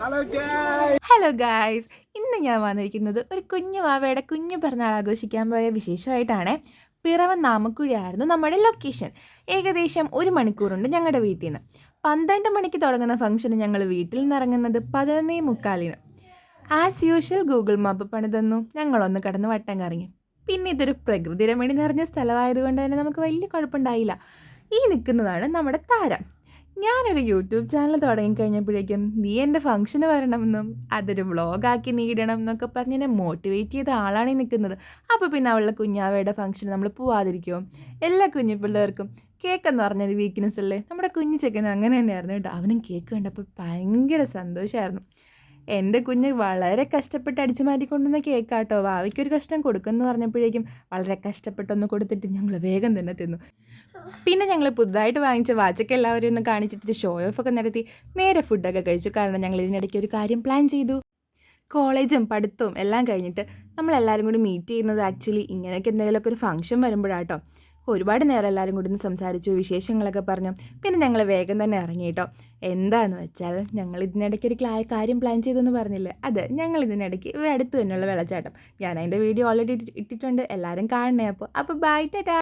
Hello ഗായ് hello guys ഇന്ന് ഞാൻ വന്നിരിക്കുന്നത് ഒരു കുഞ്ഞു വാവയുടെ കുഞ്ഞു പിറന്നാൾ ആഘോഷിക്കാൻ പോയ വിശേഷമായിട്ടാണ്. പിറവൻ നാമക്കുഴിയായിരുന്നു നമ്മുടെ ലൊക്കേഷൻ ഏകദേശം ഒരു മണിക്കൂറുണ്ട് ഞങ്ങളുടെ വീട്ടിൽ നിന്ന് പന്ത്രണ്ട് മണിക്ക് തുടങ്ങുന്ന ഫംഗ്ഷന് ഞങ്ങൾ വീട്ടിൽ നിന്ന് ഇറങ്ങുന്നത് പതിനൊന്നേ മുക്കാലിന്. ആസ് യൂഷ്വൽ ഗൂഗിൾ മാപ്പ് പണി തന്നു. ഞങ്ങളൊന്ന് കടന്ന് വട്ടം കറങ്ങി. പിന്നെ ഇതൊരു പ്രകൃതി രമണി നിറഞ്ഞ സ്ഥലമായതുകൊണ്ട് തന്നെ നമുക്ക് വലിയ കുഴപ്പമുണ്ടായില്ല. ഈ നിൽക്കുന്നതാണ് നമ്മുടെ താരം. ഞാനൊരു യൂട്യൂബ് ചാനൽ തുടങ്ങിക്കഴിഞ്ഞപ്പോഴേക്കും നീ എന്റെ ഫംഗ്ഷന് വരണമെന്നും അതൊരു വ്ളോഗാക്കി നീടണം എന്നൊക്കെ പറഞ്ഞ് എന്നെ മോട്ടിവേറ്റ് ചെയ്ത ആളാണ് നിൽക്കുന്നത്. അപ്പോൾ പിന്നെ അവളുടെ കുഞ്ഞാവയുടെ ഫംഗ്ഷൻ നമ്മൾ പോവാതിരിക്കുമോ എല്ലാ കുഞ്ഞു പിള്ളേർക്കും കേക്ക് എന്ന് പറഞ്ഞൊരു വീക്ക്നെസ് അല്ലേ? നമ്മുടെ കുഞ്ഞു ചെക്കൻ അങ്ങനെ തന്നെയായിരുന്നു കേട്ടോ. അവനും കേക്ക് കണ്ടപ്പോൾ ഭയങ്കര സന്തോഷമായിരുന്നു എന്റെ കുഞ്ഞ് വളരെ കഷ്ടപ്പെട്ട് അടിച്ചു മാറ്റിക്കൊണ്ടുവന്ന കേക്കാട്ടോ. വാവയ്ക്കൊരു കഷ്ടം കൊടുക്കുമെന്ന് പറഞ്ഞപ്പോഴേക്കും വളരെ കഷ്ടപ്പെട്ടൊന്ന് കൊടുത്തിട്ട് ഞങ്ങൾ വേഗം തന്നെ തിന്നു. പിന്നെ ഞങ്ങൾ പുതുതായിട്ട് വാങ്ങിച്ച വാച്ചൊക്കെ എല്ലാവരും ഒന്ന് കാണിച്ചിട്ട് ഷോ ഓഫ് ഒക്കെ നടത്തി നേരെ ഫുഡൊക്കെ കഴിച്ചു. കാരണം ഞങ്ങൾ ഇതിനിടയ്ക്ക് ഒരു കാര്യം പ്ലാൻ ചെയ്തു. കോളേജും പഠിത്തവും എല്ലാം കഴിഞ്ഞിട്ട് നമ്മളെല്ലാവരും കൂടി മീറ്റ് ചെയ്യുന്നത് ആക്ച്വലി ഇങ്ങനെയൊക്കെ എന്തെങ്കിലുമൊക്കെ ഒരു ഫംഗ്ഷൻ വരുമ്പോഴാട്ടോ. ഒരുപാട് നേരം എല്ലാവരും കൂടി സംസാരിച്ചു വിശേഷങ്ങളൊക്കെ പറഞ്ഞു. പിന്നെ ഞങ്ങൾ വേഗം തന്നെ ഇറങ്ങി കേട്ടോ എന്താന്ന് വെച്ചാൽ ഞങ്ങൾ ഇതിനിടയ്ക്ക് ഒരു കാര്യം പ്ലാൻ ചെയ്തെന്ന് പറഞ്ഞില്ലേ? അത് ഞങ്ങൾ ഇതിനിടയ്ക്ക് ഇവിടെ അടുത്ത് തന്നെയുള്ള വെള്ളച്ചാട്ടം. ഞാൻ അതിന്റെ വീഡിയോ ഓൾറെഡി ഇട്ടിട്ടുണ്ട്. എല്ലാവരും കാണണേ അപ്പോൾ. അപ്പോൾ ബൈ ടാറ്റാ.